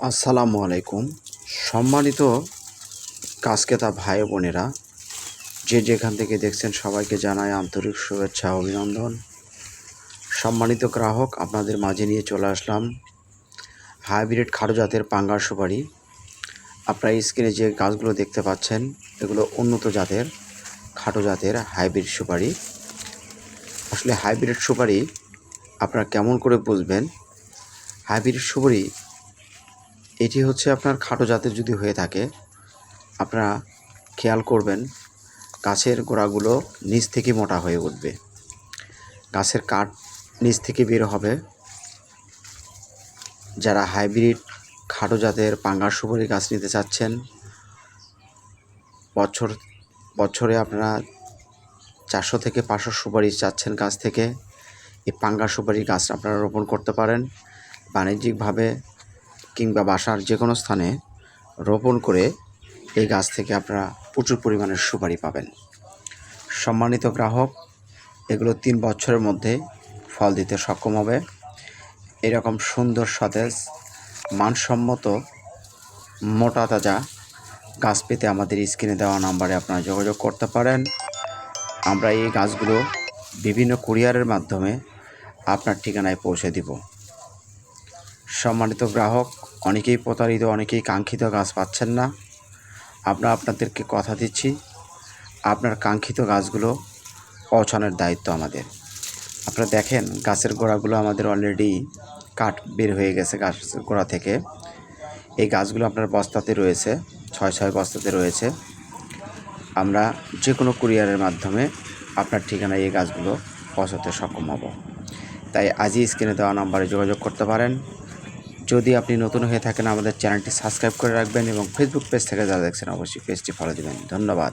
আসসালামু আলাইকুম। সম্মানিত কাজকেতা ভাই বোনেরা, যে যেখান থেকে দেখছেন সবাইকে জানায় আন্তরিক শুভেচ্ছা, অভিনন্দন। সম্মানিত গ্রাহক, আপনাদের মাঝে নিয়ে চলে আসলাম হাইব্রিড খাটো জাতের পাঙ্গার সুপারি। আপনারা স্ক্রিনে যে গাছগুলো দেখতে পাচ্ছেন, এগুলো উন্নত জাতের খাটো জাতের হাইব্রিড সুপারি। আসলে হাইব্রিড সুপারি আপনারা কেমন করে বুঝবেন? হাইব্রিড সুপারি এটি হচ্ছে আপনার খাটো জাতের যদি হয়ে থাকে, আপনারা খেয়াল করবেন, গাছের গোড়াগুলো নিচ থেকে মোটা হয়ে উঠবে। গাছের কাঠ নিচ থেকে বের হবে। যারা হাইব্রিড খাটো জাতের পাঙ্গাস সুপারি গাছ নিতে চাচ্ছেন, বছর, বছরে আপনারা চারশো থেকে পাঁচশো সুপারি চাচ্ছেন গাছ থেকে। এই পাঙ্গা সুপারি গাছ আপনারা রোপণ করতে পারেন। বাণিজ্যিকভাবে কিংবা বাসার যে কোনো স্থানে রোপণ করে এই গাছ থেকে আপনারা প্রচুর পরিমাণের সুপারি পাবেন। সম্মানিত গ্রাহক, এগুলো তিন বছরের মধ্যে ফল দিতে সক্ষম হবে। এরকম সুন্দর সতেজ, মানসম্মত, মোটা তাজা গাছ পেতে আমাদের স্ক্রিনে দেওয়া নাম্বারে আপনারা যোগাযোগ করতে পারেন। আমরা এই গাছগুলো বিভিন্ন কুরিয়ারের মাধ্যমে আপনার ঠিকানায় পৌঁছে দিব। সম্মানিত গ্রাহক, অনেকেই প্রতারিত, অনেকেই কাঙ্ক্ষিত গাছ পাচ্ছেন না। আমরা আপনাদেরকে কথা দিচ্ছি, আপনার কাঙ্ক্ষিত গাছগুলো পৌঁছানোর দায়িত্ব আমাদের। আপনারা দেখেন, গাছের গোড়াগুলো আমাদের অলরেডি কাঠ বের হয়ে গেছে গাছের গোড়া থেকে। এই গাছগুলো আপনার বস্তাতে রয়েছে, ছয় ছয় বস্তাতে রয়েছে। আমরা যে কোনো কুরিয়ারের মাধ্যমে আপনার ঠিকানায় এই গাছগুলো পৌঁছাতে সক্ষম হব। তাই আজই স্ক্রিনে দেওয়া নাম্বারে যোগাযোগ করতে পারেন। যদি আপনি নতুন হয়ে থাকেন, আমাদের চ্যানেলটি সাবস্ক্রাইব করে রাখবেন এবং ফেসবুক পেজ থেকে যা দেখছেন, অবশ্যই পেজটি ফলো দেবেন। ধন্যবাদ।